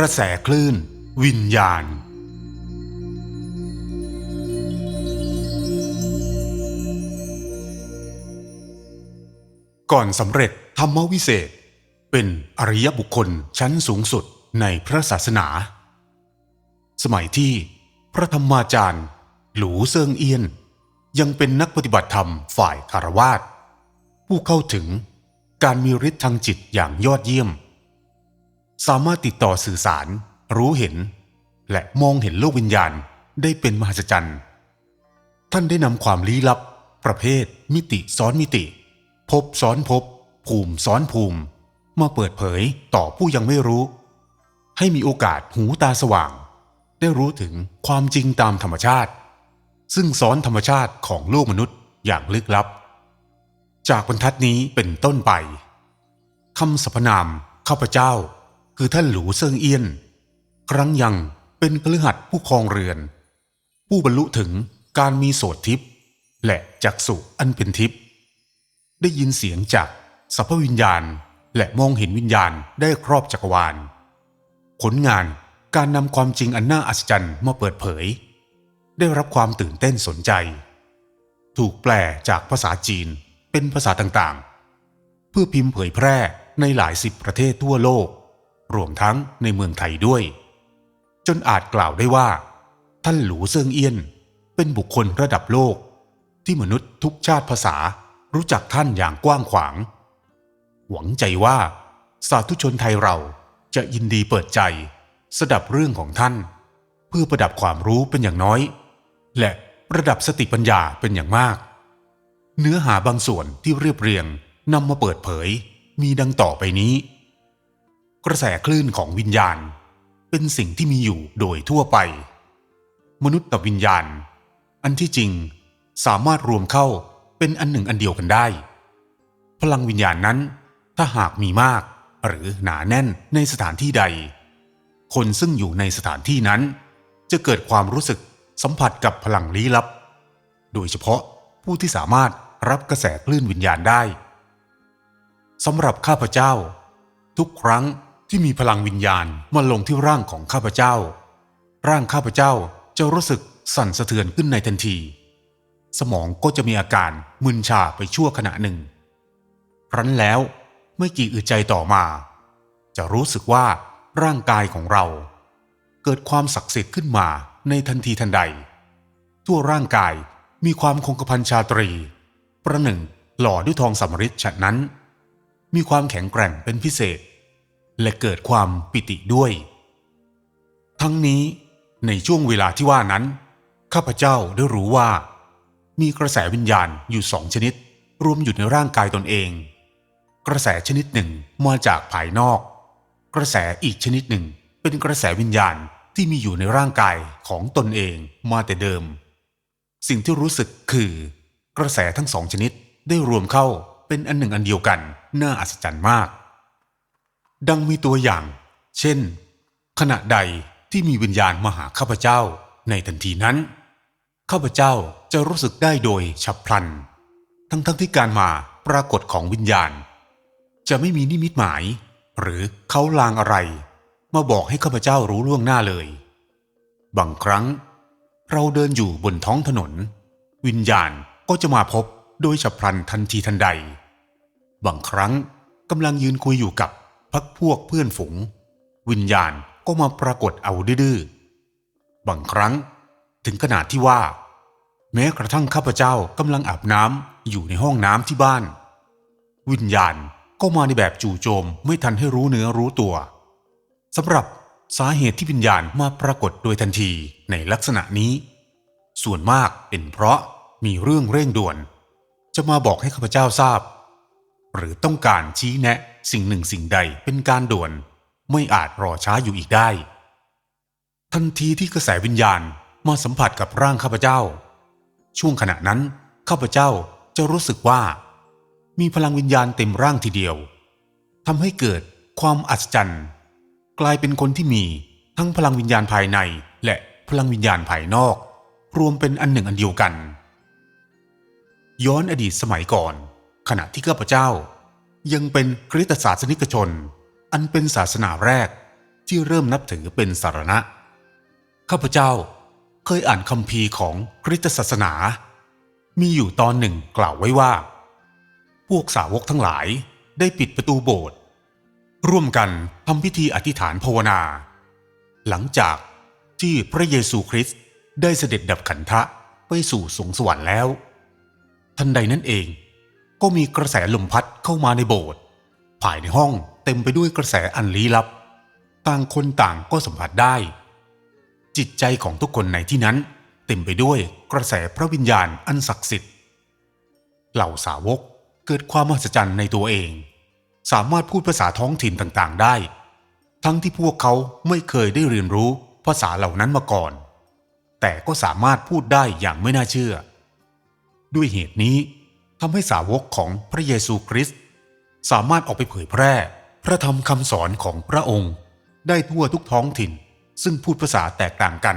กระแสคลื่น วิญญาณ ก่อนสำเร็จธรรมวิเศษ เป็นอริยบุคคลชั้นสูงสุดในพระศาสนา สมัยที่พระธรรมาจารย์ หลูเซิงเอียน ยังเป็นนักปฏิบัติธรรมฝ่ายคารวาสผู้เข้าถึงการมีฤทธิ์ทางจิตอย่างยอดเยี่ยม สามารถติดต่อสื่อสาร รู้เห็น และมองเห็นโลกวิญญาณได้เป็นมหัศจรรย์ ท่านได้นำความลี้ลับ ประเภท มิติซ้อนมิติ พบซ้อนพบ ภูมิซ้อนภูมิ มาเปิดเผยต่อผู้ยังไม่รู้ ให้มีโอกาสหูตาสว่าง ได้รู้ถึงความจริงตามธรรมชาติ ซึ่งซ้อนธรรมชาติของโลกมนุษย์อย่างลึกลับ จากบรรทัดนี้เป็นต้นไปคำสรรพนามข้าพเจ้า คือท่านหลูเซิงเอี้ยน ครั้งยังเป็นคฤหัสผู้ครองเรือน ผู้บรรลุถึงการมีโสตทิพย์และจักสุอันเป็นทิพย์ได้ยินเสียงจากสัพพวิญญาณและมองเห็นวิญญาณได้ครอบจักรวาล ผลงานการนำความจริงอันน่าอัศจรรย์มาเปิดเผย ได้รับความตื่นเต้นสนใจ ถูกแปลจากภาษาจีนเป็นภาษาต่างๆ เพื่อพิมพ์เผยแพร่ในหลายสิบประเทศทั่วโลก รวมทั้งในเมืองไทยด้วย จนอาจกล่าวได้ว่า ท่านหลูเซิงเอียน เป็นบุคคลระดับโลก ที่มนุษย์ทุกชาติภาษารู้จักท่านอย่างกว้างขวาง หวังใจว่าสาธุชนไทยเราจะยินดีเปิดใจ สดับเรื่องของท่าน เพื่อประดับความรู้เป็นอย่างน้อย และประดับสติปัญญาเป็นอย่างมาก เนื้อหาบางส่วนที่เรียบเรียงนำมาเปิดเผยมีดังต่อไปนี้ กระแสคลื่นของวิญญาณ เป็นสิ่งที่มีอยู่โดยทั่วไป มนุษย์กับวิญญาณ อันที่จริงสามารถรวมเข้าเป็นอันหนึ่งอันเดียวกันได้ พลังวิญญาณนั้น ถ้าหากมีมาก หรือหนาแน่นในสถานที่ใด คนซึ่งอยู่ในสถานที่นั้น จะเกิดความรู้สึกสัมผัสกับพลังลี้ลับ โดยเฉพาะผู้ที่สามารถรับกระแสคลื่นวิญญาณได้สำหรับข้าพเจ้า ทุกครั้ง ที่มีพลังวิญญาณมาลงที่ร่างของข้าพเจ้า ร่างข้าพเจ้าจะรู้สึกสั่นสะเทือนขึ้นในทันที สมองก็จะมีอาการมึนชาไปชั่วขณะหนึ่ง ครั้นแล้วไม่กี่อึดใจต่อมา จะรู้สึกว่าร่างกายของเรา เกิดความศักดิ์สิทธิ์ขึ้นมาในทันทีทันใด ทั่วร่างกายมีความคงกระพันชาตรี ประหนึ่งหล่อด้วยทองสำริดฉะนั้น มีความแข็งแกร่งเป็นพิเศษ และเกิดความปิติด้วย ทั้งนี้ในช่วงเวลาที่ว่านั้น ข้าพเจ้าได้รู้ว่า มีกระแสวิญญาณอยู่สองชนิด รวมอยู่ในร่างกายตนเอง กระแสชนิดหนึ่งมาจากภายนอก กระแสอีกชนิดหนึ่งเป็นกระแสวิญญาณที่มีอยู่ในร่างกายของตนเองมาแต่เดิม สิ่งที่รู้สึกคือ กระแสทั้งสองชนิดได้รวมเข้าเป็นอันหนึ่งอันเดียวกัน น่าอัศจรรย์มาก ดังมีตัวอย่าง เช่น ขณะใดที่มีวิญญาณมาหาข้าพเจ้าในทันทีนั้น ข้าพเจ้าจะรู้สึกได้โดยฉับพลัน ทั้งทั้งที่การมาปรากฏของวิญญาณ จะไม่มีนิมิตหมาย หรือเขาลางอะไร มาบอกให้ข้าพเจ้ารู้ล่วงหน้าเลย บางครั้ง เราเดินอยู่บนท้องถนน วิญญาณก็จะมาพบโดยฉับพลันทันทีทันใด บางครั้งกำลังยืนคุยอยู่กับ พักพวกเพื่อนฝูง วิญญาณก็มาปรากฏเอาดื้อบางครั้งถึงขนาดที่ว่า แม้กระทั่งข้าพเจ้ากำลังอาบน้ำอยู่ในห้องน้ำที่บ้าน วิญญาณก็มาในแบบจู่โจมไม่ทันให้รู้เนื้อรู้ตัวสำหรับสาเหตุที่วิญญาณมาปรากฏโดยทันทีในลักษณะนี้ ส่วนมากเป็นเพราะมีเรื่องเร่งด่วน จะมาบอกให้ข้าพเจ้าทราบ หรือต้องการชี้แนะ สิ่งหนึ่งสิ่งใดเป็นการด่วน ไม่อาจรอช้าอยู่อีกได้ ทันทีที่กระแสวิญญาณมาสัมผัสกับร่างข้าพเจ้า ช่วงขณะนั้นข้าพเจ้าจะรู้สึกว่า มีพลังวิญญาณเต็มร่างทีเดียวทำให้เกิดความอัศจรรย์ กลายเป็นคนที่มีทั้งพลังวิญญาณภายในและพลังวิญญาณภายนอก รวมเป็นอันหนึ่งอันเดียวกัน ย้อนอดีตสมัยก่อน ขณะที่ข้าพเจ้า ยังเป็นคริสตศาสนิกชน อันเป็นศาสนาแรกที่เริ่มนับถือเป็นสารณะ ข้าพเจ้าเคยอ่านคัมภีของคริสตศาสนา มีอยู่ตอนหนึ่งกล่าวไว้ว่า พวกสาวกทั้งหลายได้ปิดประตูโบสถ์ร่วมกันทำพิธีอธิษฐานภาวนา หลังจากที่พระเยซูคริสต์ได้เสด็จดับขันธะไปสู่สวงสวรรค์แล้ว ทันใดนั้นเอง ก็มีกระแสลมพัดเข้ามาในโบสถ์ภายในห้องเต็มไปด้วยกระแสอันลี้ลับ ต่างคนต่างก็สัมผัสได้ จิตใจของทุกคนในที่นั้น เต็มไปด้วยกระแสพระวิญญาณอันศักดิ์สิทธิ์ เหล่าสาวกเกิดความมหัศจรรย์ในตัวเอง สามารถพูดภาษาท้องถิ่นต่างๆได้ ทั้งที่พวกเขาไม่เคยได้เรียนรู้ภาษาเหล่านั้นมาก่อน แต่ก็สามารถพูดได้อย่างไม่น่าเชื่อ ด้วยเหตุนี้ ทำให้สาวกของพระเยซูคริสต์สามารถออกไปเผยแพร่ พระธรรมคำสอนของพระองค์ ได้ทั่วทุกท้องถิ่น ซึ่งพูดภาษาแตกต่างกัน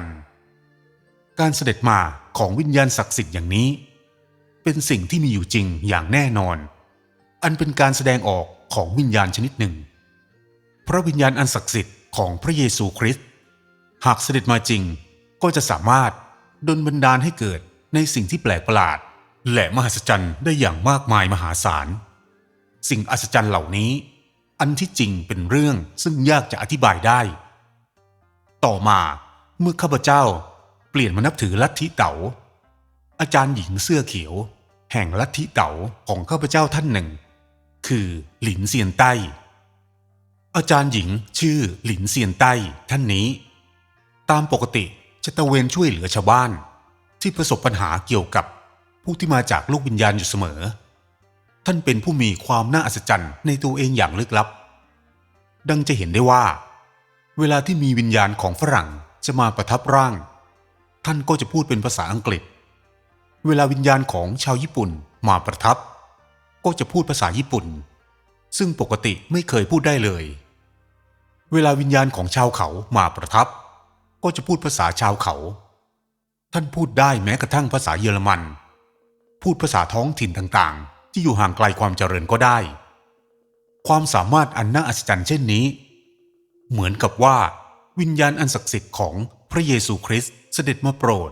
การเสด็จมาของวิญญาณศักดิ์สิทธิ์อย่างนี้ เป็นสิ่งที่มีอยู่จริงอย่างแน่นอน อันเป็นการแสดงออกของวิญญาณชนิดหนึ่ง พระวิญญาณอันศักดิ์สิทธิ์ของพระเยซูคริสต์หากเสด็จมาจริงก็จะสามารถดลบันดาลให้เกิดในสิ่งที่แปลกประหลาด และมหัศจรรย์ได้อย่างมากมายมหาศาล สิ่งอัศจรรย์เหล่านี้ อันที่จริงเป็นเรื่องซึ่งยากจะอธิบายได้ ต่อมาเมื่อข้าพเจ้าเปลี่ยนมานับถือลัทธิเต๋าอาจารย์หญิงเสื้อเขียว แห่งลัทธิเต๋าของข้าพเจ้าท่านหนึ่ง คือหลินเซียนใต้ อาจารย์หญิงชื่อหลินเซียนใต้ท่านนี้ ตามปกติจะตระเวนช่วยเหลือชาวบ้าน ที่ประสบปัญหาเกี่ยวกับ ผู้ที่มาจากโลกวิญญาณอยู่เสมอ ท่านเป็นผู้มีความน่าอัศจรรย์ในตัวเองอย่างลึกลับ ดังจะเห็นได้ว่า เวลาที่มีวิญญาณของฝรั่งจะมาประทับร่าง ท่านก็จะพูดเป็นภาษาอังกฤษ เวลาวิญญาณของชาวญี่ปุ่นมาประทับ ก็จะพูดภาษาญี่ปุ่น ซึ่งปกติไม่เคยพูดได้เลย เวลาวิญญาณของชาวเขามาประทับ ก็จะพูดภาษาชาวเขา ท่านพูดได้แม้กระทั่งภาษาเยอรมัน พูดภาษาท้องถิ่นต่างๆ ที่อยู่ห่างไกลความเจริญก็ได้ ความสามารถอันน่าอัศจรรย์เช่นนี้ เหมือนกับว่า วิญญาณอันศักดิ์สิทธิ์ของพระเยซูคริสต์เสด็จมาโปรด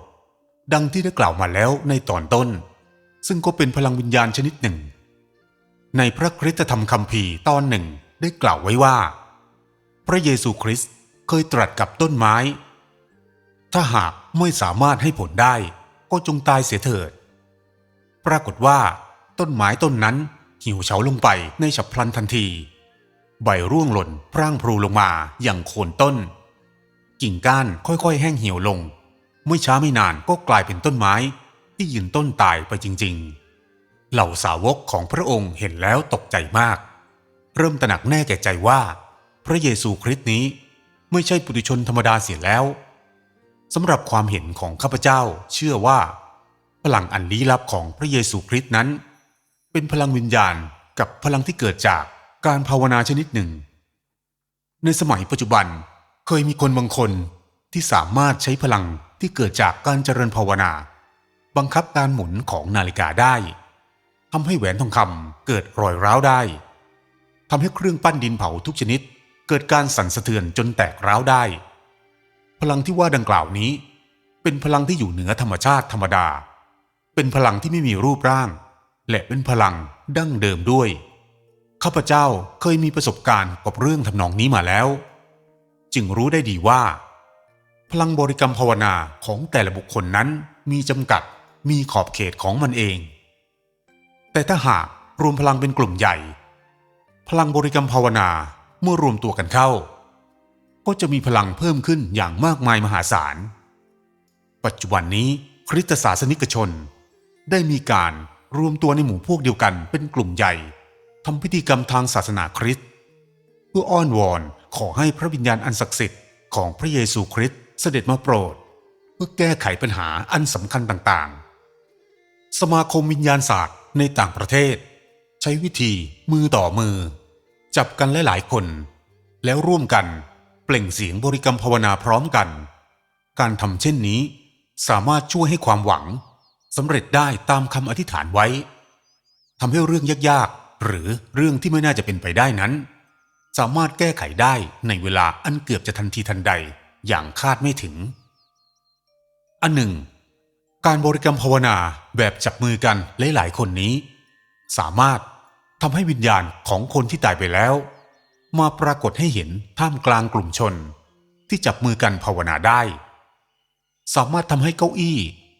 ดังที่ได้กล่าวมาแล้วในตอนต้น ซึ่งก็เป็นพลังวิญญาณชนิดหนึ่ง ในพระคริสตธรรมคัมภีร์ตอนหนึ่งได้กล่าวไว้ว่า พระเยซูคริสต์เคยตรัสกับต้นไม้ ถ้าหากไม่สามารถให้ผลได้ก็จงตายเสียเถิด ปรากฏว่าต้นไม้ต้นนั้นเหี่ยวเฉาลงไปในฉับพลันทันที ใบร่วงหล่นพร่างพลูลงมาอย่างโคนต้น กิ่งก้านค่อยๆ แห้งเหี่ยวลง ไม่ช้าไม่นานก็กลายเป็นต้นไม้ที่ยืนต้นตายไปจริง ๆ เหล่าสาวกของพระองค์เห็นแล้วตกใจมาก เริ่มตระหนักแน่แก่ใจว่า พระเยซูคริสต์นี้ไม่ใช่ปุถุชนธรรมดาเสียแล้วสำหรับความเห็นของข้าพเจ้าเชื่อว่า พลังอันลี้ลับของพระเยซูคริสต์นั้น เป็นพลังวิญญาณกับพลังที่เกิดจากการภาวนาชนิดหนึ่ง ในสมัยปัจจุบันเคยมีคนบางคนที่สามารถใช้พลังที่เกิดจากการเจริญภาวนา บังคับการหมุนของนาฬิกาได้ทำให้แหวนทองคำเกิดรอยร้าวได้ทำให้เครื่องปั้นดินเผาทุกชนิด เกิดการสั่นสะเทือนจนแตกร้าวได้ พลังที่ว่าดังกล่าวนี้ เป็นพลังที่อยู่เหนือธรรมชาติธรรมดา เป็นพลังที่ไม่มีรูปร่าง และเป็นพลังดั้งเดิมด้วย ข้าพเจ้าเคยมีประสบการณ์กับเรื่องทำนองนี้มาแล้ว จึงรู้ได้ดีว่า พลังบริกรรมภาวนาของแต่ละบุคคลนั้นมีจำกัดมีขอบเขตของมันเอง แต่ถ้าหากรวมพลังเป็นกลุ่มใหญ่ พลังบริกรรมภาวนาเมื่อรวมตัวกันเข้า ก็จะมีพลังเพิ่มขึ้นอย่างมากมายมหาศาล ปัจจุบันนี้คริสตศาสนิกชน ได้มีการรวมตัวในหมู่พวกเดียวกันเป็นกลุ่มใหญ่ทำพิธีกรรมทางศาสนาคริสต์เพื่ออ้อนวอนขอให้พระวิญญาณอันศักดิ์สิทธิ์ของพระเยซูคริสต์เสด็จมาโปรด เพื่อแก้ไขปัญหาอันสำคัญต่างๆ สมาคมวิญญาณศาสตร์ในต่างประเทศ ใช้วิธีมือต่อมือ จับกันหลายๆคน แล้วร่วมกันเปล่งเสียงบริกรรมภาวนาพร้อมกัน การทำเช่นนี้สามารถช่วยให้ความหวัง สำเร็จได้ตามคำอธิษฐานไว้ทำให้เรื่องยากๆ หรือเรื่องที่ไม่น่าจะเป็นไปได้นั้น สามารถแก้ไขได้ในเวลาอันเกือบจะทันทีทันใดอย่างคาดไม่ถึง อันหนึ่ง การบริกรรมภาวนาแบบจับมือกันหลายๆคนนี้ สามารถทำให้วิญญาณของคนที่ตายไปแล้ว มาปรากฏให้เห็นท่ามกลางกลุ่มชน ที่จับมือกันภาวนาได้ สามารถทำให้เก้าอี้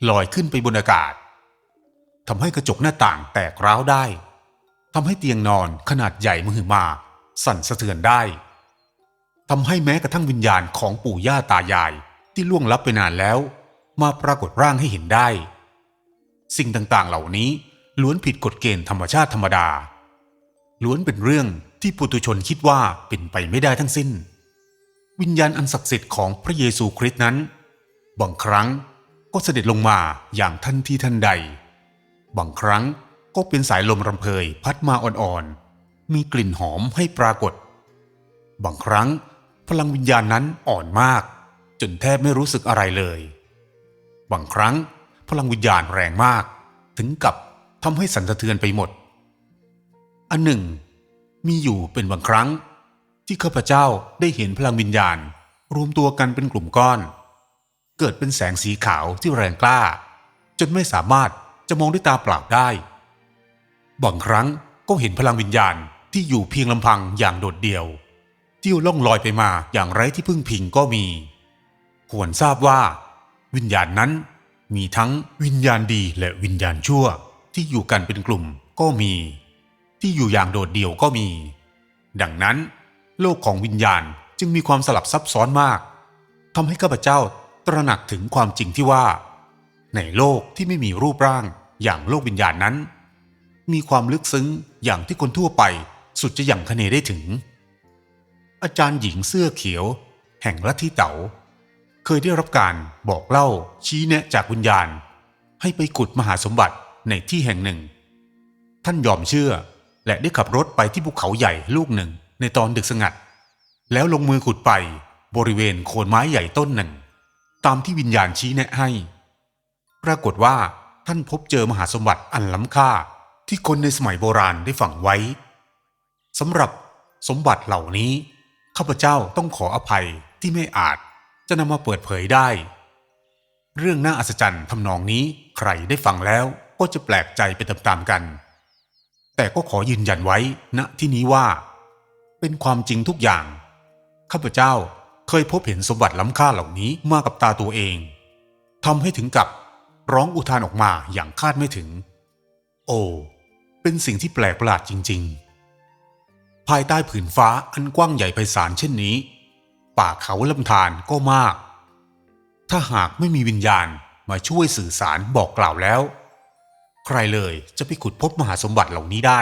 ลอยขึ้นไปบนอากาศทำให้กระจกหน้าต่างแตกร้าวได้ทำให้เตียงนอนขนาดใหญ่มหึมา สั่นสะเทือนได้ทำให้แม้กระทั่งวิญญาณของปู่ย่าตายายที่ล่วงลับไปนานแล้ว มาปรากฏร่างให้เห็นได้ สิ่งต่างๆเหล่านี้ล้วนผิดกฎเกณฑ์ธรรมชาติธรรมดา ล้วนเป็นเรื่องที่ปุถุชนคิดว่าเป็นไปไม่ได้ทั้งสิ้น วิญญาณอันศักดิ์สิทธิ์ของพระเยซูคริสต์นั้น บางครั้ง ก็เสด็จลงมาอย่างทันทีทันใด บางครั้งก็เป็นสายลมรำเพยพัดมาอ่อนๆ มีกลิ่นหอมให้ปรากฏ บางครั้งพลังวิญญาณนั้นอ่อนมาก จนแทบไม่รู้สึกอะไรเลย บางครั้งพลังวิญญาณแรงมาก ถึงกับทำให้สันสะเทือนไปหมด อันหนึ่ง มีอยู่เป็นบางครั้ง ที่ข้าพเจ้าได้เห็นพลังวิญญาณ รวมตัวกันเป็นกลุ่มก้อน เกิดเป็นแสงสีขาวที่แรงกล้า จนไม่สามารถจะมองด้วยตาเปล่าได้ บางครั้งก็เห็นพลังวิญญาณที่อยู่เพียงลำพังอย่างโดดเดี่ยว ที่ล่องลอยไปมาอย่างไร้ที่พึ่งพิงก็มี ควรทราบว่า วิญญาณนั้นมีทั้งวิญญาณดีและวิญญาณชั่วที่อยู่กันเป็นกลุ่มก็มี ที่อยู่อย่างโดดเดี่ยวก็มี ดังนั้น โลกของวิญญาณจึงมีความสลับซับซ้อนมากทำให้ข้าพเจ้า ตระหนักถึงความจริงที่ว่า ในโลกที่ไม่มีรูปร่างอย่างโลกวิญญาณนั้น มีความลึกซึ้งอย่างที่คนทั่วไปสุดจะอย่างคเนได้ถึง อาจารย์หญิงเสื้อเขียว แห่งลัทธิเต๋าเคยได้รับการบอกเล่าชี้แนะจากวิญญาณ ให้ไปขุดมหาสมบัติในที่แห่งหนึ่ง ท่านยอมเชื่อและได้ขับรถไปที่ภูเขาใหญ่ลูกหนึ่งในตอนดึกสงัด แล้วลงมือขุดไปบริเวณโคนไม้ใหญ่ต้นหนึ่ง ตามที่วิญญาณชี้แนะให้ ปรากฏว่าท่านพบเจอมหาสมบัติอันล้ำค่าที่คนในสมัยโบราณได้ฝังไว้สำหรับสมบัติเหล่านี้ ข้าพเจ้าต้องขออภัยที่ไม่อาจจะนำมาเปิดเผยได้ เรื่องน่าอัศจรรย์ทำนองนี้ใครได้ฟังแล้วก็จะแปลกใจไปตามๆกัน แต่ก็ขอยืนยันไว้ณที่นี้ว่า เป็นความจริงทุกอย่าง ข้าพเจ้า เคยพบเห็นสมบัติล้ำค่าเหล่านี้มากับตาตัวเองทำให้ถึงกับร้องอุทานออกมาอย่างคาดไม่ถึง โอ้ เป็นสิ่งที่แปลกประหลาดจริง ๆ ภายใต้ผืนฟ้าอันกว้างใหญ่ไพศาลเช่นนี้ ป่าเขาลำธารก็มาก ถ้าหากไม่มีวิญญาณมาช่วยสื่อสารบอกกล่าวแล้ว ใครเลยจะไปขุดพบมหาสมบัติเหล่านี้ได้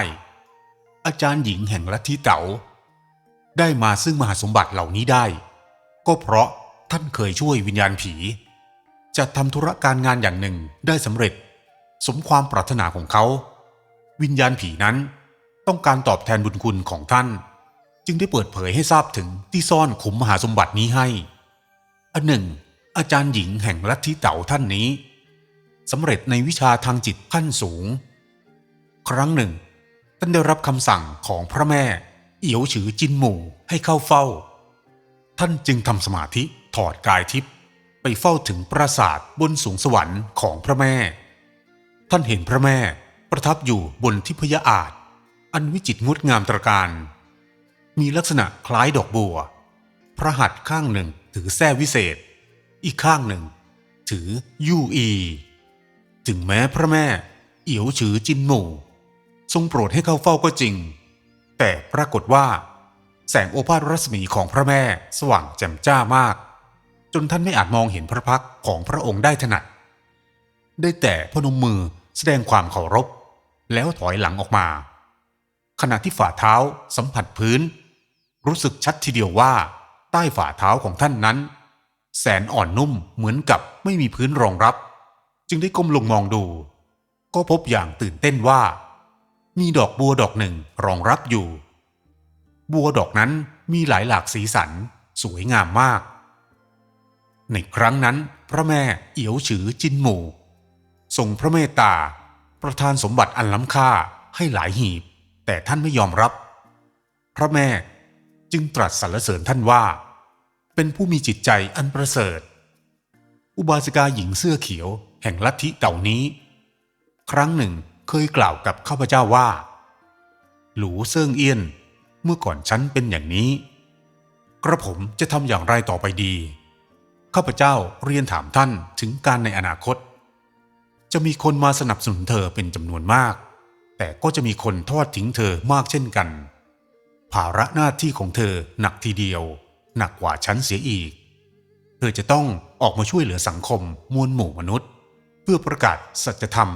อาจารย์หญิงแห่งลัทธิเต๋าได้มาซึ่งมหาสมบัติเหล่านี้ได้ ก็เพราะท่านเคยช่วยวิญญาณผี จะทำธุรการงานอย่างหนึ่งได้สำเร็จ สมความปรารถนาของเขา วิญญาณผีนั้นต้องการตอบแทนบุญคุณของท่าน จึงได้เปิดเผยให้ทราบถึงที่ซ่อนขุมมหาสมบัตินี้ให้ อันหนึ่ง อาจารย์หญิงแห่งลัทธิเต๋าท่านนี้สำเร็จในวิชาทางจิตขั้นสูง ครั้งหนึ่งท่านได้รับคำสั่งของพระแม่ เอียวฉือจินหมู่ให้เข้าเฝ้า ท่านจึงทำสมาธิถอดกายทิพย์ไปเฝ้าถึงปราสาทบนสูงสวรรค์ของพระแม่ ท่านเห็นพระแม่ประทับอยู่บนทิพยอาจ อันวิจิตรงดงามตระการ มีลักษณะคล้ายดอกบัว พระหัตถ์ข้างหนึ่งถือแส้วิเศษ อีกข้างหนึ่ง ถือยู่อี ถึงแม้พระแม่ เอียวฉือจินหมู่ ทรงโปรดให้เข้าเฝ้าก็จริง แต่ปรากฏว่า แสงโอภาสรัศมีของพระแม่สว่างแจ่มจ้ามาก จนท่านไม่อาจมองเห็นพระพักของพระองค์ได้ถนัด ได้แต่พนมมือแสดงความเคารพ แล้วถอยหลังออกมา ขณะที่ฝ่าเท้าสัมผัสพื้น รู้สึกชัดทีเดียวว่า ใต้ฝ่าเท้าของท่านนั้น แสนอ่อนนุ่มเหมือนกับไม่มีพื้นรองรับ จึงได้ก้มลงมองดู ก็พบอย่างตื่นเต้นว่า มีดอกบัวดอกหนึ่งรองรับอยู่ บัวดอกนั้นมีหลายหลากสีสัน สวยงามมาก ในครั้งนั้นพระแม่เอียวฉือจินหมู่ทรงพระเมตตา ประทานสมบัติอันล้ำค่าให้หลายหีบ แต่ท่านไม่ยอมรับ พระแม่จึงตรัสสรรเสริญท่านว่า เป็นผู้มีจิตใจอันประเสริฐ อุบาสิกาหญิงเสื้อเขียวแห่งลัทธิเต่านี้ ครั้งหนึ่งเคยกล่าวกับข้าพเจ้าว่า หลูเซิงเอี้ยน เมื่อก่อนฉันเป็นอย่างนี้ กระผมจะทำอย่างไรต่อไปดี ข้าพเจ้าเรียนถามท่านถึงการในอนาคต จะมีคนมาสนับสนุนเธอเป็นจำนวนมาก แต่ก็จะมีคนทอดทิ้งเธอมากเช่นกัน ภาระหน้าที่ของเธอหนักทีเดียว หนักกว่าฉันเสียอีก เธอจะต้องออกมาช่วยเหลือสังคมมวลหมู่มนุษย์ เพื่อประกาศสัจธรรม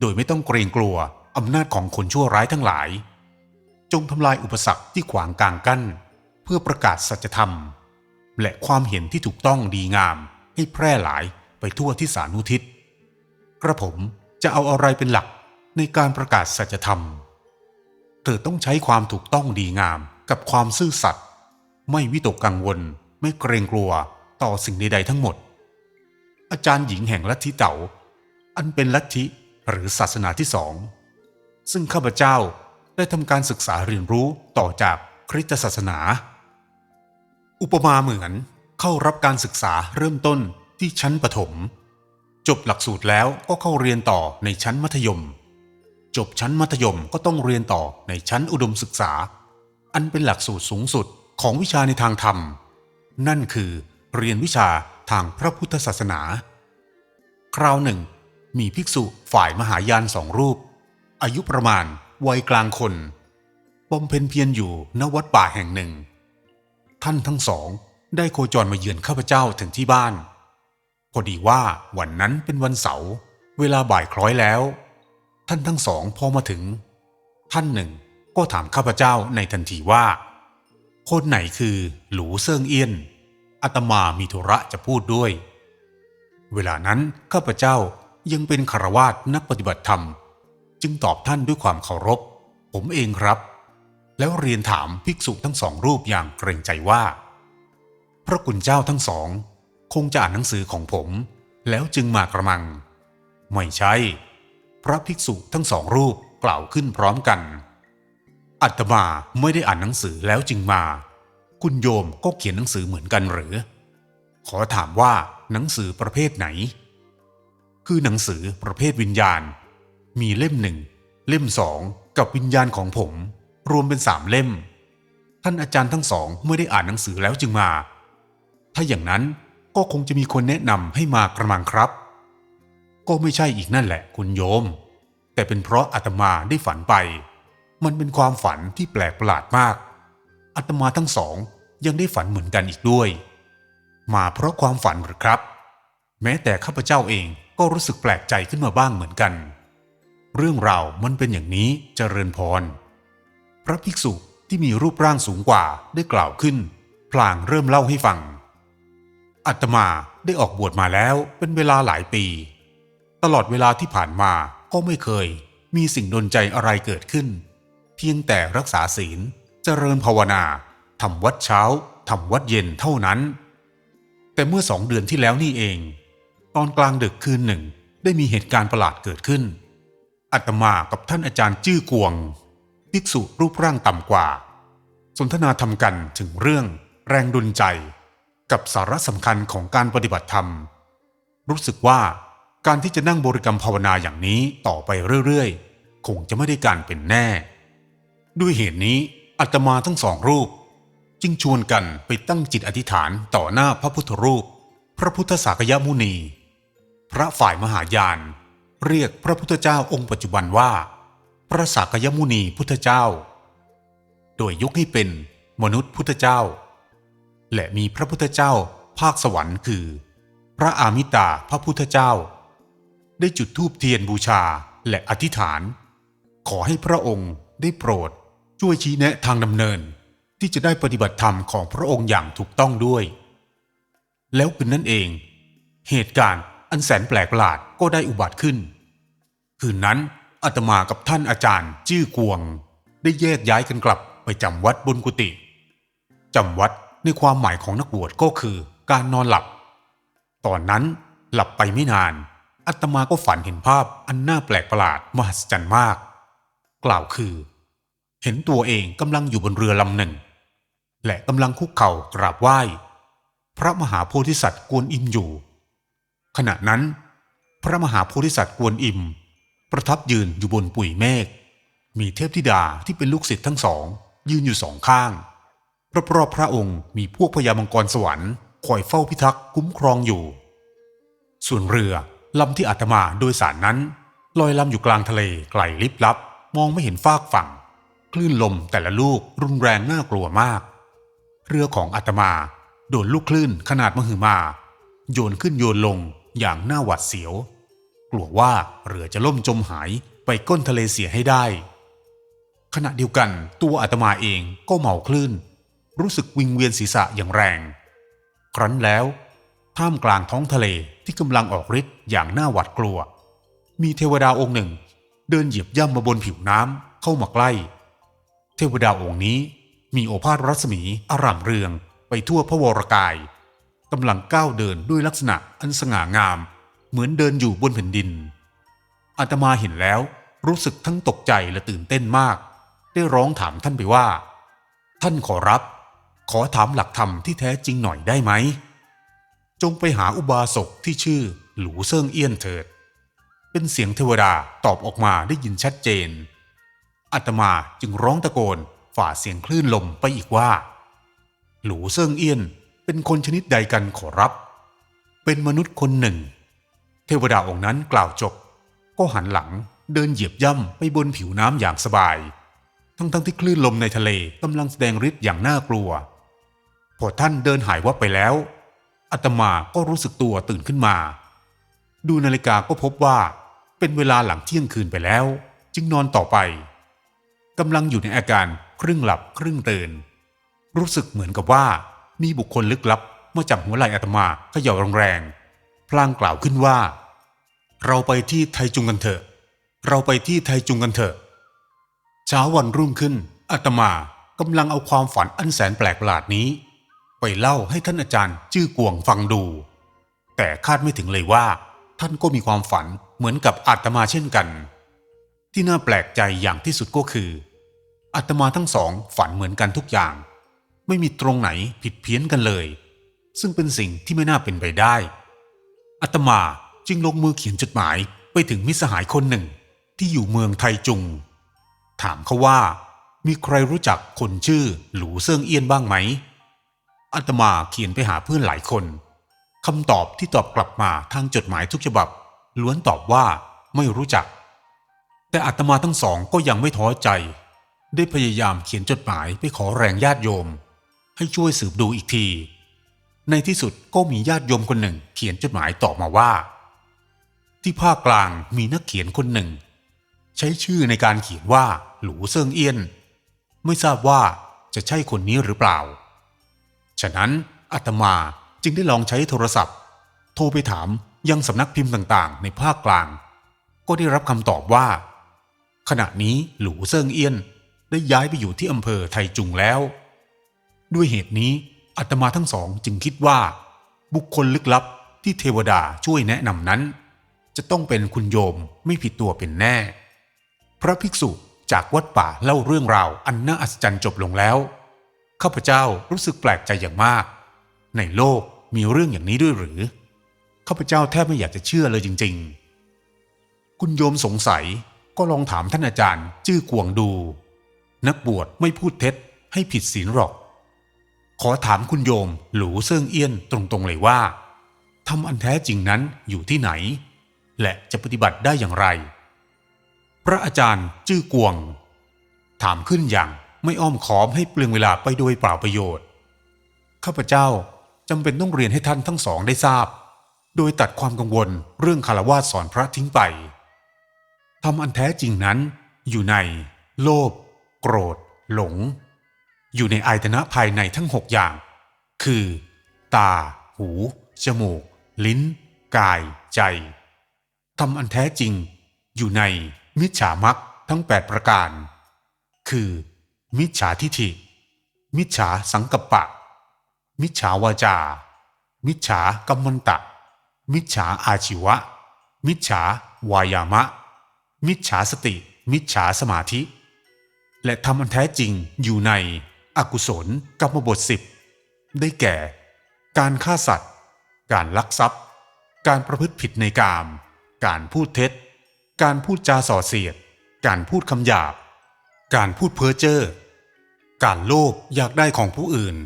โดยไม่ต้องเกรงกลัวอำนาจของคนชั่วร้ายทั้งหลาย จงทำลายอุปสรรคที่ขวางกลางกั้น เพื่อประกาศสัจธรรม และความเห็นที่ถูกต้องดีงาม ให้แพร่หลายไปทั่วที่สานุทิศกระผมจะเอาอะไรเป็นหลักในการประกาศสัจธรรม เธอต้องใช้ความถูกต้องดีงามกับความซื่อสัตย์ไม่วิตกกังวล ไม่เกรงกลัวต่อสิ่งใดๆทั้งหมด อาจารย์หญิงแห่งลัทธิเต๋าอันเป็นลัทธิหรือศาสนาที่สอง ซึ่งข้าพเจ้า ได้ทำการศึกษาเรียนรู้ต่อจากคริสตศาสนา อุปมาเหมือนเข้ารับการศึกษาเริ่มต้นที่ชั้นประถม จบหลักสูตรแล้วก็เข้าเรียนต่อในชั้นมัธยม จบชั้นมัธยมก็ต้องเรียนต่อในชั้นอุดมศึกษา อันเป็นหลักสูตรสูงสุดของวิชาในทางธรรม นั่นคือเรียนวิชาทางพระพุทธศาสนา คราวหนึ่ง มีภิกษุฝ่ายมหายานสองรูป อายุประมาณ วัยกลางคนบำเพ็ญเพียรอยู่ณวัดป่าแห่งหนึ่ง ท่านทั้งสองได้โคจรมาเยือนข้าพเจ้าถึงที่บ้าน พอดีว่าวันนั้นเป็นวันเสาร์เวลาบ่ายคล้อยแล้ว ท่านทั้งสองพอมาถึง ท่านหนึ่งก็ถามข้าพเจ้าในทันทีว่า คนไหนคือหลูเซิงเอี้ยนอาตมามีธุระจะพูดด้วย เวลานั้นข้าพเจ้ายังเป็นคารวาสนักปฏิบัติธรรม จึงตอบท่านด้วยความเคารพ ผมเองครับ แล้วเรียนถามภิกษุทั้งสองรูปอย่างเกรงใจว่า พระคุณเจ้าทั้งสอง คงจะอ่านหนังสือของผม แล้วจึงมากระมัง ไม่ใช่ พระภิกษุทั้งสองรูปกล่าวขึ้นพร้อมกัน อัตมาไม่ได้อ่านหนังสือแล้วจึงมา คุณโยมก็เขียนหนังสือเหมือนกันหรือ ขอถามว่าหนังสือประเภทไหน คือหนังสือประเภทวิญญาณ มีเล่มหนึ่ง เล่มสองกับวิญญาณของผม รวมเป็นสามเล่ม ท่านอาจารย์ทั้งสองไม่ได้อ่านหนังสือแล้วจึงมา ถ้าอย่างนั้นก็คงจะมีคนแนะนำให้มากระมังครับ ก็ไม่ใช่อีกนั่นแหละคุณโยม แต่เป็นเพราะอาตมาได้ฝันไป มันเป็นความฝันที่แปลกประหลาดมากอาตมาทั้งสองยังได้ฝันเหมือนกันอีกด้วย มาเพราะความฝันหรือครับ แม้แต่ข้าพเจ้าเองก็รู้สึกแปลกใจขึ้นมาบ้างเหมือนกัน เรื่องราวมันเป็นอย่างนี้เจริญพร พระภิกษุที่มีรูปร่างสูงกว่าได้กล่าวขึ้น พลางเริ่มเล่าให้ฟัง อัตมาได้ออกบวชมาแล้วเป็นเวลาหลายปี ตลอดเวลาที่ผ่านมาก็ไม่เคย มีสิ่งดนใจอะไรเกิดขึ้น เพียงแต่รักษาศีล เจริญภาวนาทำวัดเช้าทำวัดเย็นเท่านั้น แต่เมื่อสองเดือนที่แล้วนี่เอง ตอนกลางดึกคืนหนึ่งได้มีเหตุการณ์ประหลาดเกิดขึ้น อัตมากับท่านอาจารย์จื้อกวงภิกษุรูปร่างต่ำกว่า สนทนาธรรมกันถึงเรื่องแรงดุลใจ กับสาระสำคัญของการปฏิบัติธรรม รู้สึกว่าการที่จะนั่งบริกรรมภาวนาอย่างนี้ต่อไปเรื่อยๆ คงจะไม่ได้การเป็นแน่ ด้วยเหตุนี้อาตมาทั้งสองรูป จึงชวนกันไปตั้งจิตอธิษฐานต่อหน้าพระพุทธรูป พระพุทธสากยมุนี พระฝ่ายมหายาน เรียกพระพุทธเจ้าองค์ปัจจุบันว่า พระสากยมุนีพุทธเจ้า โดยยกให้เป็นมนุษย์พุทธเจ้า และมีพระพุทธเจ้าภาคสวรรค์คือ พระอามิตาพระพุทธเจ้า ได้จุดธูปเทียนบูชาและอธิษฐาน ขอให้พระองค์ได้โปรดช่วยชี้แนะทางดำเนินที่จะได้ปฏิบัติธรรมของพระองค์อย่างถูกต้องด้วย แล้วคืนนั้นเอง เหตุการณ์ อันแสนแปลกประหลาดก็ได้อุบัติขึ้น คืนนั้นอาตมากับท่านอาจารย์จื้อกวง ได้แยกย้ายกันกลับไปจำวัดบนกุฏิจำวัดในความหมายของนักบวชก็คือการนอนหลับ ตอนนั้นหลับไปไม่นานอาตมาก็ฝันเห็นภาพอันน่าแปลกประหลาดมหัศจรรย์มาก กล่าวคือ เห็นตัวเองกำลังอยู่บนเรือลำหนึ่ง และกำลังคุกเข่ากราบไหว้ พระมหาโพธิสัตว์กวนอิมอยู่ ขณะนั้น พระมหาโพธิสัตว์กวนอิม ประทับยืนอยู่บนปุยเมฆมีเทพธิดาที่เป็นลูกศิษย์ทั้งสอง ยืนอยู่สองข้างรอบๆพระองค์มีพวกพญามังกรสวรรค์คอยเฝ้าพิทักษ์คุ้มครองอยู่ ส่วนเรือลำที่อาตมาโดยสารนั้น ลอยลำอยู่กลางทะเลไกลลิบลับ มองไม่เห็นฟากฝั่ง คลื่นลมแต่ละลูกรุนแรงน่ากลัวมาก เรือของอาตมาโดนลูกคลื่นขนาดมหึมา โยนขึ้นโยนลง อย่างน่าหวาดเสียว กลัวว่าเรือจะล่มจมหายไปก้นทะเลเสียให้ได้ ขณะเดียวกันตัวอาตมาเองก็เมาคลื่น รู้สึกวิงเวียนศีรษะอย่างแรง ครั้นแล้ว ท่ามกลางท้องทะเลที่กำลังออกฤทธิ์อย่างน่าหวาดกลัว มีเทวดาองค์หนึ่ง เดินเหยียบย่ำมาบนผิวน้ำเข้ามาใกล้ เทวดาองค์นี้มีโอภาสรัศมีอารามเรืองไปทั่วพระวรกาย กำลังก้าวเดินด้วยลักษณะอันสง่างาม เหมือนเดินอยู่บนแผ่นดิน อาตมาเห็นแล้วรู้สึกทั้งตกใจและตื่นเต้นมาก ได้ร้องถามท่านไปว่า ท่านขอรับ ขอถามหลักธรรมที่แท้จริงหน่อยได้ไหม จงไปหาอุบาสกที่ชื่อหลูเซิงเอี้ยนเถิด เป็นเสียงเทวดาตอบออกมาได้ยินชัดเจน อาตมาจึงร้องตะโกนฝ่าเสียงคลื่นลมไปอีกว่า หลูเซิงเอี้ยน เป็นคนชนิดใดกันขอรับ เป็นมนุษย์คนหนึ่ง เทวดาองค์นั้นกล่าวจบ ก็หันหลังเดินเหยียบย่ำไปบนผิวน้ำอย่างสบาย ทั้งๆทที่คลื่นลมในทะเลกำลังแสดงฤทธิ์อย่างน่ากลัว พอท่านเดินหายวับไปแล้วอาตมาก็รู้สึกตัวตื่นขึ้นมา ดูนาฬิกาก็พบว่าเป็นเวลาหลังเที่ยงคืนไปแล้ว จึงนอนต่อไปกำลังอยู่ในอาการครึ่งหลับครึ่งตื่นรู้สึกเหมือนกับว่า มีบุคคลลึกลับมาจับหัวไหล่อาตมาเขย่าแรงๆพลางกล่าวขึ้นว่า เราไปที่ไทจุงกันเถอะ เราไปที่ไทจุงกันเถอะ เช้าวันรุ่งขึ้นอาตมากำลังเอาความฝันอันแสนแปลกประหลาดนี้ ไปเล่าให้ท่านอาจารย์จื้อกวงฟังดู แต่คาดไม่ถึงเลยว่า ท่านก็มีความฝันเหมือนกับอาตมาเช่นกัน ที่น่าแปลกใจอย่างที่สุดก็คืออาตมาทั้งสองฝันเหมือนกันทุกอย่าง ไม่มีตรงไหนผิดเพี้ยนกันเลย ซึ่งเป็นสิ่งที่ไม่น่าเป็นไปได้อาตมาจึงลงมือเขียนจดหมายไปถึงมิสหายคนหนึ่งที่อยู่เมืองไทจุง ถามเขาว่า มีใครรู้จักคนชื่อหลูเซิงเอี้ยนบ้างไหมอาตมาเขียนไปหาเพื่อนหลายคนคำตอบที่ตอบกลับมาทางจดหมายทุกฉบับ ล้วนตอบว่าไม่รู้จัก แต่อาตมาทั้งสองก็ยังไม่ท้อใจ ได้พยายามเขียนจดหมายไปขอแรงญาติโยม ให้ช่วยสืบดูอีกที ในที่สุดก็มีญาติโยมคนหนึ่งเขียนจดหมายตอบมาว่า ที่ภาคกลางมีนักเขียนคนหนึ่ง ใช้ชื่อในการเขียนว่าหลูเซิงเอี้ยน ไม่ทราบว่าจะใช่คนนี้หรือเปล่า ฉะนั้นอาตมาจึงได้ลองใช้โทรศัพท์ โทรไปถามยังสำนักพิมพ์ต่างๆ ในภาคกลาง ก็ได้รับคำตอบว่า ขณะนี้หลูเซิงเอี้ยนได้ย้ายไปอยู่ที่อำเภอไทจุงแล้ว ด้วยเหตุนี้อาตมาทั้งสองจึงคิดว่า บุคคลลึกลับที่เทวดาช่วยแนะนำนั้น จะต้องเป็นคุณโยมไม่ผิดตัวเป็นแน่ พระภิกษุจากวัดป่าเล่าเรื่องราวอันน่าอัศจรรย์จบลงแล้ว ข้าพเจ้ารู้สึกแปลกใจอย่างมาก ในโลกมีเรื่องอย่างนี้ด้วยหรือ ข้าพเจ้าแทบไม่อยากจะเชื่อเลยจริง ๆ คุณโยมสงสัยก็ลองถามท่านอาจารย์ จื้อกวงดู นักบวชไม่พูดเท็จให้ผิดศีลหรอก ขอถามคุณโยมหลูเซิงเอี้ยนตรงๆเลยว่าทำอันแท้จริงนั้นอยู่ที่ไหน และจะปฏิบัติได้อย่างไร พระอาจารย์จื้อกวง ถามขึ้นอย่างไม่อ้อมค้อมให้เปลืองเวลาไปโดยเปล่าประโยชน์ ข้าพเจ้าจำเป็นต้องเรียนให้ท่านทั้งสองได้ทราบ โดยตัดความกังวลเรื่องคารวาสสอนพระทิ้งไปทำอันแท้จริงนั้นอยู่ใน โลภโกรธ หลง อยู่ในอายตนะภายในทั้งหกอย่าง คือ ตา หู จมูก ลิ้น กาย ใจทำอันแท้จริง อยู่ในมิจฉามักทั้ง 8 ประการ คือ มิจฉาทิฐิ มิจฉาสังกัปปะ มิจฉาวาจา มิจฉากัมมันตะ มิจฉาอาชีวะ มิจฉาวายามะ มิจฉาสติ มิจฉาสมาธิ และทำอันแท้จริงอยู่ใน อกุศลกรรมบทสิบได้แก่ การฆ่าสัตว์ การลักทรัพย์ การประพฤติผิดในกาม การพูดเท็จ การพูดจาส่อเสียด การพูดคำหยาบ การพูดเพ้อเจ้อการโลภอยากได้ของผู้อื่น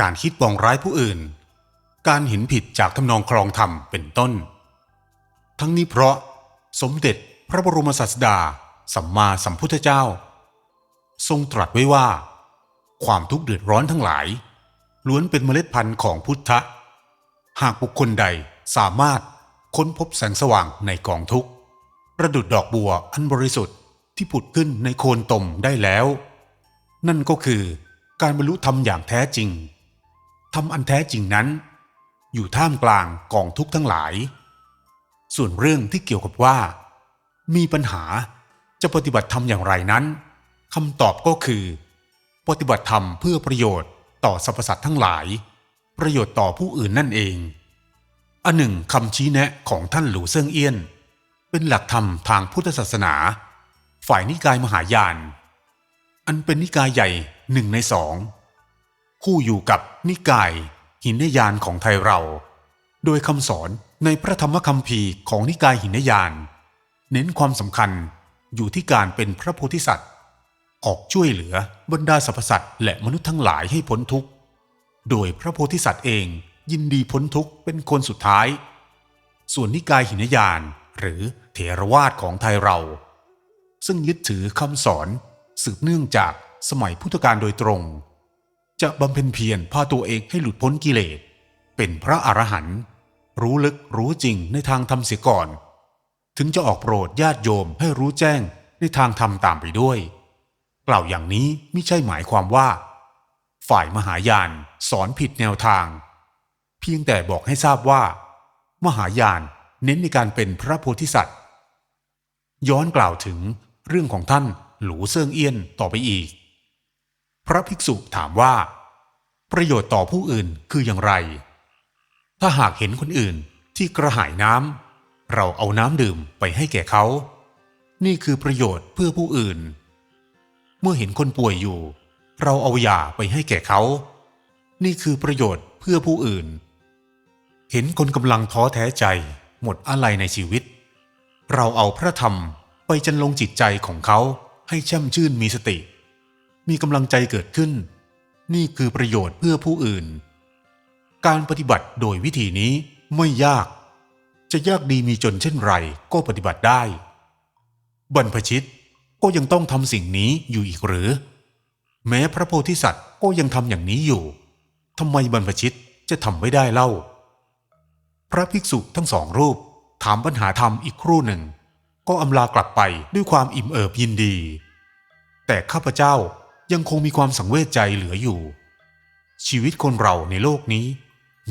การคิดปองร้ายผู้อื่น การเห็นผิดจากทำนองครองธรรมเป็นต้น ทั้งนี้เพราะสมเด็จพระบรมศาสดา สัมมาสัมพุทธเจ้า ทรงตรัสไว้ว่า ความทุกข์เดือดร้อนทั้งหลาย ล้วนเป็นเมล็ดพันธุ์ของพุทธะ หากบุคคลใดสามารถค้นพบแสงสว่างในกองทุกข์ประดุดดอกบัวอันบริสุทธิ์ที่ผุดขึ้นในโคนตมได้แล้ว นั่นก็คือการบรรลุธรรมอย่างแท้จริงธรรมอันแท้จริงนั้น อยู่ท่ามกลางกองทุกข์ทั้งหลาย ส่วนเรื่องที่เกี่ยวกับว่า มีปัญหาจะปฏิบัติธรรมอย่างไรนั้นคำตอบก็คือ ปฏิบัติธรรมเพื่อประโยชน์ต่อสรรพสัตว์ทั้งหลาย ประโยชน์ต่อผู้อื่นนั่นเอง อันหนึ่งคำชี้แนะของท่านหลูเซิงเอี้ยน เป็นหลักธรรมทางพุทธศาสนา ฝ่ายนิกายมหายาน อันเป็นนิกายใหญ่หนึ่งในสอง คู่อยู่กับนิกาย หินยานของไทยเรา โดยคำสอนในพระธรรมคัมภีร์ของนิกายหินยาน เน้นความสำคัญอยู่ที่การเป็นพระโพธิสัตว์ ออกช่วยเหลือบรรดาสรรพสัตว์และมนุษย์ทั้งหลายให้พ้นทุกข์ โดยพระโพธิสัตว์เองยินดีพ้นทุกข์เป็นคนสุดท้าย ส่วนนิกายหินยาน หรือเถรวาทของไทยเรา ซึ่งยึดถือคำสอนสืบเนื่องจากสมัยพุทธกาลโดยตรง จะบำเพ็ญเพียรพาตัวเองให้หลุดพ้นกิเลส เป็นพระอรหันต์รู้ลึกรู้จริงในทางธรรมเสียก่อน ถึงจะออกโปรดญาติโยมให้รู้แจ้งในทางธรรมตามไปด้วย กล่าวอย่างนี้ไม่ใช่หมายความว่า ฝ่ายมหายานสอนผิดแนวทาง เพียงแต่บอกให้ทราบว่า มหายานเน้นในการเป็นพระโพธิสัตว์ ย้อนกล่าวถึงเรื่องของท่านหลูเซิงเอี้ยนต่อไปอีก พระภิกษุถามว่า ประโยชน์ต่อผู้อื่นคืออย่างไร ถ้าหากเห็นคนอื่นที่กระหายน้ำเราเอาน้ำดื่มไปให้แก่เขา นี่คือประโยชน์เพื่อผู้อื่น เมื่อเห็นคนป่วยอยู่ เราเอายาไปให้แก่เขา นี่คือประโยชน์เพื่อผู้อื่น เห็นคนกำลังท้อแท้ใจ หมดอะไรในชีวิต เราเอาพระธรรมไปจันลงจิตใจของเขาให้แช่มชื่นมีสติ มีกำลังใจเกิดขึ้น นี่คือประโยชน์เพื่อผู้อื่น การปฏิบัติโดยวิธีนี้ไม่ยาก จะยากดีมีจนเช่นไรก็ปฏิบัติได้ บรรพชิต ก็ยังต้องทำสิ่งนี้อยู่อีกหรือ แม้พระโพธิสัตว์ก็ยังทำอย่างนี้อยู่ทำไมบรรพชิตจะทำไม่ได้เล่า พระภิกษุทั้งสองรูปถามปัญหาธรรมอีกครู่หนึ่ง ก็อำลากลับไปด้วยความอิ่มเอิบยินดี แต่ข้าพเจ้ายังคงมีความสังเวชใจเหลืออยู่ ชีวิตคนเราในโลกนี้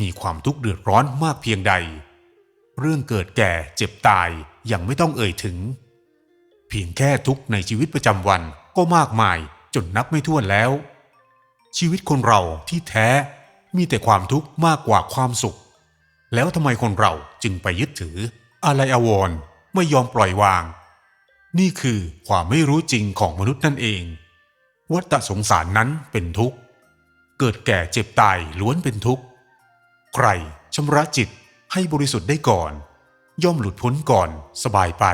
มีความทุกข์เดือดร้อนมากเพียงใด เรื่องเกิดแก่เจ็บตายยังไม่ต้องเอ่ยถึง เพียงแค่ทุกข์ในชีวิตประจำวันก็มากมายจนนับไม่ถ้วนแล้ว ชีวิตคนเราที่แท้มีแต่ความทุกข์มากกว่าความสุข แล้วทำไมคนเราจึงไปยึดถือ อะไรอาวรไม่ยอมปล่อยวาง นี่คือความไม่รู้จริงของมนุษย์นั่นเอง วัฏสงสารนั้นเป็นทุกข์ เกิดแก่เจ็บตายล้วนเป็นทุกข์ ใครชำระจิตให้บริสุทธิ์ได้ก่อน ย่อมหลุดพ้นก่อนสบายไป